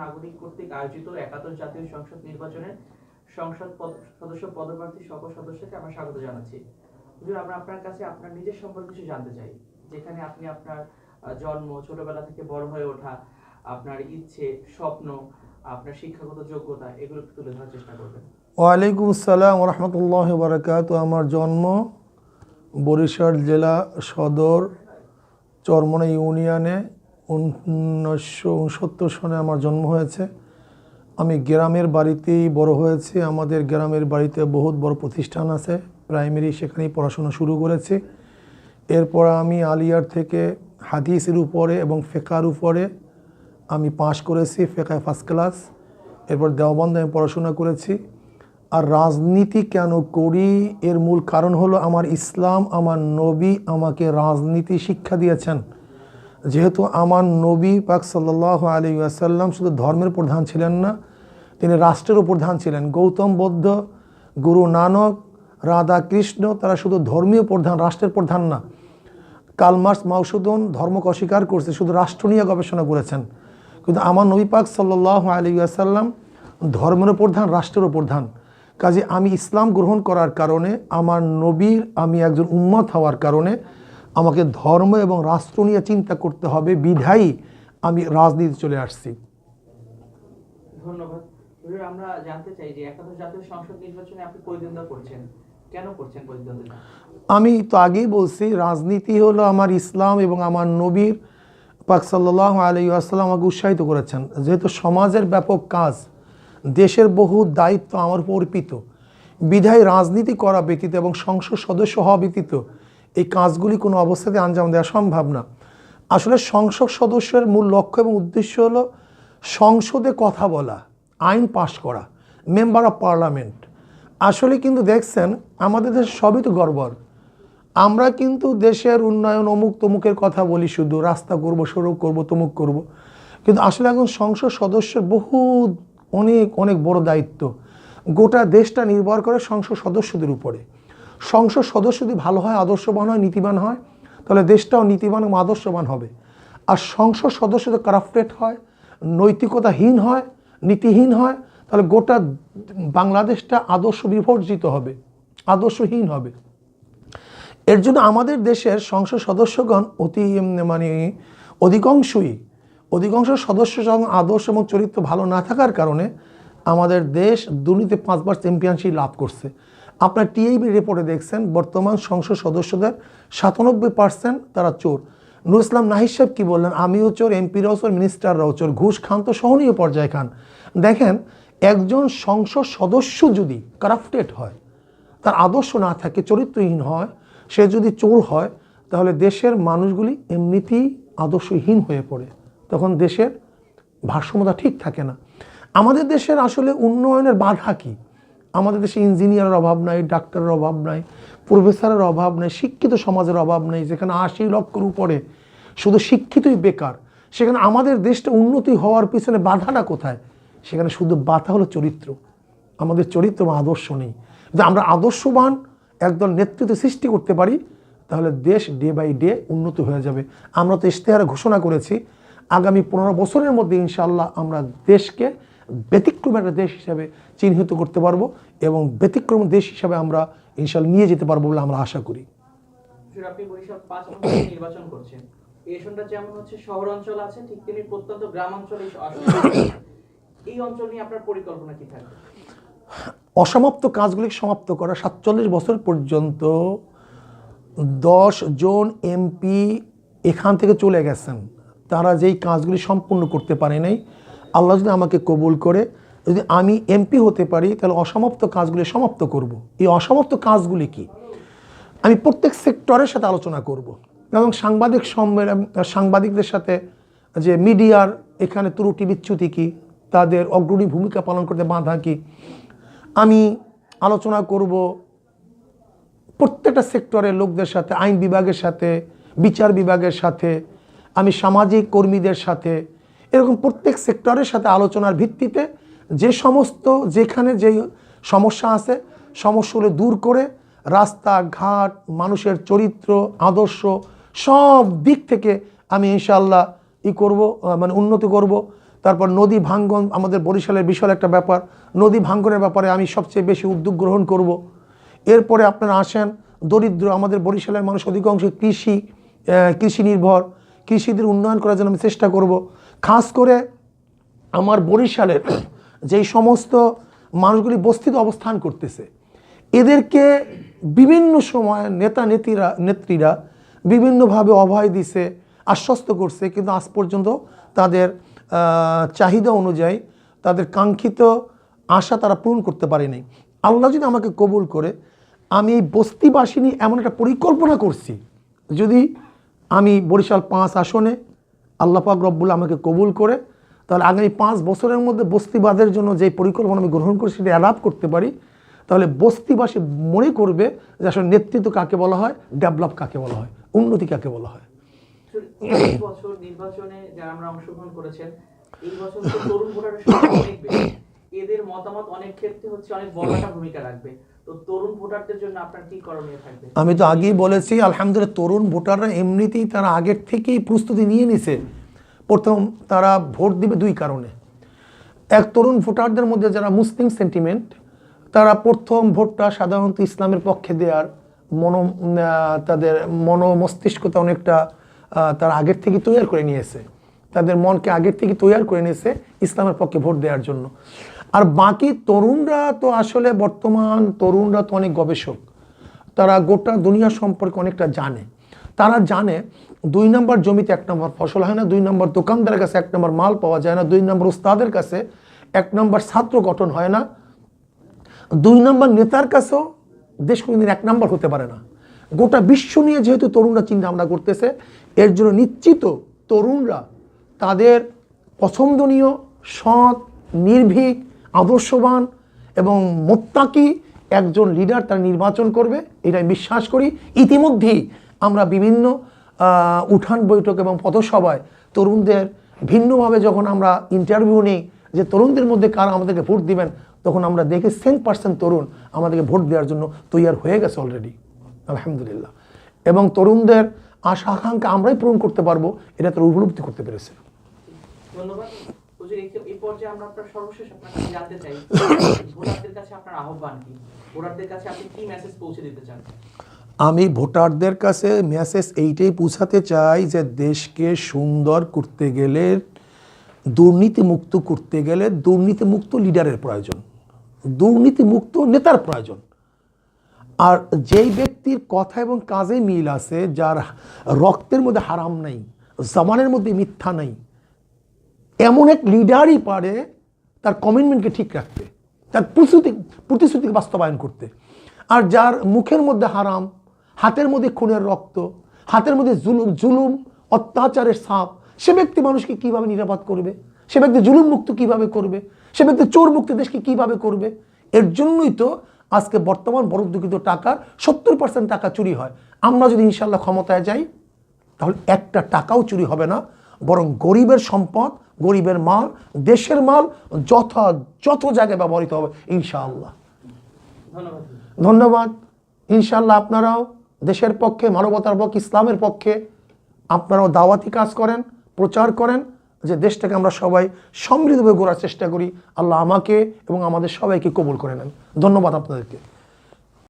নাগরিক কর্তৃক আয়োজিত একাদশ জাতীয় সংসদ নির্বাচনের সংসদ সদস্য পদপ্রার্থী সকল সদস্যকে আমরা স্বাগত জানাচ্ছি। হুজুর, আমরা আপনার কাছে আপনার নিজের সম্পর্কে কিছু জানতে চাই। যেখানে আপনি আপনার জন্ম, ছোটবেলা থেকে বড় হয়ে ওঠা, আপনার ইচ্ছে, স্বপ্ন, আপনার শিক্ষাগত যোগ্যতা, এগুলো একটু তুলে ধরার চেষ্টা করবেন। ওয়ালাইকুম আসসালাম রহমতুল্লাহ বারাকাত আমার জন্ম বরিশাল জেলা সদর চরমনা ইউনিয়নে উনিশশো উনসত্তর সনে আমার জন্ম হয়েছে। আমি গ্রামের বাড়িতেই বড় হয়েছি। আমাদের গ্রামের বাড়িতে বহুত বড় প্রতিষ্ঠান আছে। প্রাইমারি সেখানেই পড়াশোনা শুরু করেছি। এরপর আমি আলিয়ার থেকে হাদিসের উপরে এবং ফেকার উপরে আমি পাশ করেছি ফেকায় ফার্স্ট ক্লাস এরপর দেওবন্দে আমি পড়াশোনা করেছি। আর রাজনীতি কেন করি? এর মূল কারণ হলো আমার ইসলাম, আমার নবী আমাকে রাজনীতি শিক্ষা দিয়েছেন। যেহেতু আমার নবী পাক সাল্লাহ আলী আসাল্লাম শুধু ধর্মের প্রধান ছিলেন না, তিনি রাষ্ট্রেরও প্রধান ছিলেন। গৌতম বৌদ্ধ, গুরু নানক, রাধা কৃষ্ণ, তারা শুধু ধর্মীয় প্রধান, রাষ্ট্রের প্রধান না। কালমার্স মাউসুদন ধর্মকে অস্বীকার করছে, শুধু রাষ্ট্র নিয়ে গবেষণা করেছেন। কিন্তু আমার নবী পাক সাল্লাহ আলী আসাল্লাম ধর্মেরও প্রধান রাষ্ট্রেরও প্রধান। কাজে আমি ইসলাম গ্রহণ করার কারণে, আমার নবীর আমি একজন উম্মত হওয়ার কারণে আমাকে ধর্ম এবং রাষ্ট্র নিয়ে চিন্তা করতে হবে বিধায়ী আমি রাজনীতি চলে আসছি। ধন্যবাদ। আমরা জানতে চাই যে একাদশ জাতীয় সংসদ নির্বাচনে আপনি প্রতিদ্বন্দ্বিতা করছেন। কেন করছেন প্রতিদ্বন্দ্বিতা? আমি তো আগেই বলছি রাজনীতি হলো আমার ইসলাম এবং আমার নবীর পাক সাল্লাহ আলী আসসালাম আমাকে উৎসাহিত করেছেন। যেহেতু সমাজের ব্যাপক কাজ দেশের বহু দায়িত্ব আমার উপর অর্পিত। বিধায় রাজনীতি করা ব্যতীত এবং সংসদ সদস্য হওয়া ব্যতীত এই কাজগুলি কোনো অবস্থাতে আঞ্জাম দেওয়া সম্ভব না। আসলে সংসদ সদস্যের মূল লক্ষ্য এবং উদ্দেশ্য হলো সংসদে কথা বলা, আইন পাশ করা, মেম্বার অফ পার্লামেন্ট। আসলে কিন্তু দেখছেন, আমাদের দেশ সবই তো গড়বড়। আমরা কিন্তু দেশের উন্নয়ন, অমুক তমুকের কথা বলি শুধু, রাস্তা করব, সড়ক করব, তমুক করব। কিন্তু আসলে এখন সংসদ সদস্যের বহু অনেক অনেক বড় দায়িত্ব। গোটা দেশটা নির্ভর করে সংসদ সদস্যদের উপরে। সংসদ সদস্য যদি ভালো হয়, আদর্শবান হয়, নীতিবান হয়, তাহলে দেশটাও নীতিবান এবং আদর্শবান হবে। আর সংসদ সদস্য যদি কারাপ্টেড হয়, নৈতিকতাহীন হয়, নীতিহীন হয়, তাহলে গোটা বাংলাদেশটা আদর্শ বিভর্জিত হবে, আদর্শহীন হবে। এর জন্য আমাদের দেশের সংসদ সদস্যগণ অতি মানে অধিকাংশই, অধিকাংশ সদস্য আদর্শ এবং চরিত্র ভালো না থাকার কারণে আমাদের দেশ দুর্নীতি পাঁচবার চ্যাম্পিয়নশিপ লাভ করছে। আপনার টিআইবি রিপোর্টে দেখছেন, বর্তমান সংসদ সদস্যদের সাতানব্বই পার্সেন্ট তারা চোর। নুর ইসলাম নাহিদ সাহেব কী বললেন? আমিও চোর, এমপিরাও চোর মিনিস্টাররাও চোর, ঘুষ খান তো সহনীয় পর্যায়ে খান। দেখেন, একজন সংসদ সদস্য যদি কারাপ্টেড হয়, তার আদর্শ না থাকে, চরিত্রহীন হয়, সে যদি চোর হয়, তাহলে দেশের মানুষগুলি এমনিতেই আদর্শহীন হয়ে পড়ে। তখন দেশের ভারসাম্যতা ঠিক থাকে না। আমাদের দেশের আসলে উন্নয়নের বাধা কি? আমাদের দেশে ইঞ্জিনিয়ারের অভাব নাই, ডাক্তারের অভাব নাই, প্রফেসরের অভাব নাই, শিক্ষিত সমাজের অভাব নেই, যেখানে আশি লক্ষর উপরে শুধু শিক্ষিতই বেকার, সেখানে আমাদের দেশটা উন্নতি হওয়ার পিছনে বাধাটা কোথায়? সেখানে শুধু বাধা হলো চরিত্র। আমাদের চরিত্র বা আদর্শ নেই। যদি আমরা আদর্শবান একদল নেতৃত্ব সৃষ্টি করতে পারি, তাহলে দেশ ডে বাই ডে উন্নত হয়ে যাবে। আমরা তো ইশতেহারে ঘোষণা করেছি, আগামী পনেরো বছরের মধ্যে ইনশাল্লাহ আমরা দেশকে ব্যতিক্রম একটা দেশ হিসাবে চিহ্নিত করতে পারব এবং ব্যতিক্রম দেশ হিসাবে আমরা ইনশাল্লাহ নিয়ে যেতে পারব বলে আমরা আশা করি। আপনি বরিশাল পাঁচ নির্বাচন করছেন। এই যেমন হচ্ছে শহর অঞ্চল আছে ঠিক তেমনি প্রত্যন্ত গ্রাম অঞ্চলে এই আসন আছে। এই অঞ্চল নিয়ে আপনার পরিকল্পনা কি থাকবে? অসমাপ্ত কাজগুলি সমাপ্ত করা সাতচল্লিশ বছর পর্যন্ত দশ জন এমপি এখান থেকে চলে গেছেন। তারা যেই কাজগুলি সম্পূর্ণ করতে পারে নাই আল্লাহ যদি আমাকে কবুল করে, যদি আমি এমপি হতে পারি, তাহলে অসমাপ্ত কাজগুলি সমাপ্ত করব। এই অসমাপ্ত কাজগুলি কি আমি প্রত্যেক সেক্টরের সাথে আলোচনা করব এবং সাংবাদিক সম্মেলন, সাংবাদিকদের সাথে যে মিডিয়ার এখানে ত্রুটি বিচ্যুতি কী, তাদের অগ্রণী ভূমিকা পালন করতে বাধা কী, আমি আলোচনা করব প্রত্যেকটা সেক্টরের লোকদের সাথে, আইন বিভাগের সাথে, বিচার বিভাগের সাথে, আমি সামাজিক কর্মীদের সাথে এরকম প্রত্যেক সেক্টরের সাথে আলোচনার ভিত্তিতে যে সমস্ত যেখানে যে সমস্যা আছে, সমস্যাগুলো দূর করে রাস্তাঘাট, মানুষের চরিত্র, আদর্শ সব দিক থেকে আমি ইনশাল্লাহ ই করব মানে উন্নতি করব। তারপর নদী ভাঙ্গন আমাদের বরিশালের বিশাল একটা ব্যাপার। নদী ভাঙ্গনের ব্যাপারে আমি সবচেয়ে বেশি উদ্যোগ গ্রহণ করব। এরপরে আপনারা আসেন, দরিদ্র আমাদের বরিশালের মানুষ অধিকাংশ কৃষি কৃষি নির্ভর। কৃষিদের উন্নয়ন করার জন্য আমি চেষ্টা করব। খাস করে আমার বরিশালের যেই সমস্ত মানুষগুলি বস্তিতে অবস্থান করতেছে, এদেরকে বিভিন্ন সময় নেতা নেত্রীরা নেত্রীরা বিভিন্নভাবে অভয় দিছে, আশ্বস্ত করছে, কিন্তু আজ পর্যন্ত তাদের চাহিদা অনুযায়ী তাদের কাঙ্ক্ষিত আশা তারা পূরণ করতে পারেনি। আল্লাহ যদি আমাকে কবুল করে, আমি এই বস্তিবাসিনী এমন একটা পরিকল্পনা করছি, যদি আমি বরিশাল পাঁচ আসনে আল্লাহ পাক রব্বুল আমাকে কবুল করে, তাহলে আগামী পাঁচ বছরের মধ্যে বস্তিবাদের জন্য যে পরিকল্পনা আমি গ্রহণ করি সেটা অ্যাডাপ্ট করতে পারি, তাহলে বস্তিবাসী মনে করবে যে আসলে নেতৃত্ব কাকে বলা হয় ডেভেলপ কাকে বলা হয়, উন্নতি কাকে বলা হয়। নির্বাচনে যারা আমরা অংশগ্রহণ করেছেন, এই বছর তরুণ সংখ্যা অনেক বেশি। এদের মতামত অনেক ক্ষেত্রে হচ্ছে অনেক বড় একটা ভূমিকা রাখবে। তো তরুণ ভোটারদের জন্য আপনার কি করণীয় থাকবে? আমি তো আগেই বলেছি, আলহামদুলিল্লাহ তরুণ ভোটাররা এমনিতেই তারা আগের থেকেই প্রস্তুতি নিয়ে নিছে। প্রথম তারা ভোট দিবে দুই কারণে। এক, তরুণ ভোটারদের মধ্যে যারা মুসলিম সেন্টিমেন্ট তারা প্রথম ভোটটা সাধারণত ইসলামের পক্ষে দেওয়ার মন তাদের মন মস্তিষ্কতা অনেকটা তারা আগের থেকে তৈরি করে নিয়েছে। তাদের মনকে আগের থেকে তৈরি করে নিয়েছে ইসলামের পক্ষে ভোট দেওয়ার জন্য। আর বাকি তরুণরা তো আসলে বর্তমান তরুণরা তো অনেক গবেষক। তারা গোটা দুনিয়া সম্পর্কে অনেকটা জানে। তারা জানে দুই নম্বর জমিতে এক নম্বর ফসল হয় না, দুই নম্বর দোকানদারের কাছে এক নম্বর মাল পাওয়া যায় না, দুই নম্বর উস্তাদের কাছে এক নম্বর ছাত্র গঠন হয় না, দুই নম্বর নেতার কাছেও দেশ কোনোদিন এক নম্বর হতে পারে না। গোটা বিশ্ব নিয়ে যেহেতু তরুণরা চিন্তা ভাবনা করতেছে, এর জন্য নিশ্চিত তরুণরা তাদের পছন্দনীয়, সৎ, নির্ভীক আদর্শবান এবং মোত্তাকি একজন লিডার তারা নির্বাচন করবে, এটা বিশ্বাস করি। ইতিমধ্যেই আমরা বিভিন্ন উঠান বৈঠক এবং পথসভায় তরুণদের ভিন্নভাবে যখন আমরা ইন্টারভিউ নিই, যে তরুণদের মধ্যে কারা আমাদেরকে ভোট দিবেন, তখন আমরা দেখি সেন পার্সেন্ট তরুণ আমাদেরকে ভোট দেওয়ার জন্য তৈয়ার হয়ে গেছে অলরেডি আলহামদুলিল্লাহ। এবং তরুণদের আশা আকাঙ্ক্ষা আমরাই পূরণ করতে পারব, এটা তারা উপলব্ধি করতে পেরেছে। ধন্যবাদ। আমি ভোটারদের কাছে মেসেজ এইটাই পৌঁছাতে চাই যে দেশকে সুন্দর করতে গেলে, দুর্নীতিমুক্ত করতে গেলে দুর্নীতিমুক্ত লিডারের প্রয়োজন, দুর্নীতিমুক্ত নেতার প্রয়োজন। আর যেই ব্যক্তির কথা এবং কাজে মিল আছে, যার রক্তের মধ্যে হারাম নাই জমানের মধ্যে মিথ্যা নাই এমন এক লিডারই পারে তার কমিটমেন্টকে ঠিক রাখতে, তার প্রতিশ্রুতি প্রতিশ্রুতিকে বাস্তবায়ন করতে। আর যার মুখের মধ্যে হারাম, হাতের মধ্যে খুনের রক্ত, হাতের মধ্যে জুলুম জুলুম, অত্যাচারের সাপ, সে ব্যক্তি মানুষকে কীভাবে নিরাপদ করবে? সে ব্যক্তি জুলুম মুক্ত কীভাবে করবে? সে ব্যক্তি চোর মুক্ত দেশকে কীভাবে করবে? এর জন্যই তো আজকে বর্তমান বরদ্দকৃত টাকার সত্তর পার্সেন্ট টাকা চুরি হয়। আমরা যদি ইনশাল্লাহ ক্ষমতায় যাই, তাহলে একটা টাকাও চুরি হবে না। বরং গরিবের সম্পদ, গরিবের মাল, দেশের মাল যথা, যত জায়গায় ব্যবহৃত হবে, ইনশাআল্লাহ। ধন্যবাদ। ইনশাআল্লাহ আপনারাও দেশের পক্ষে, মানবতার পক্ষে, ইসলামের পক্ষে আপনারাও দাওয়াতি কাজ করেন, প্রচার করেন, যে দেশটাকে আমরা সবাই সমৃদ্ধভাবে গড়ার চেষ্টা করি। আল্লাহ আমাকে এবং আমাদের সবাইকে কবুল করে নেন। ধন্যবাদ আপনাদেরকে।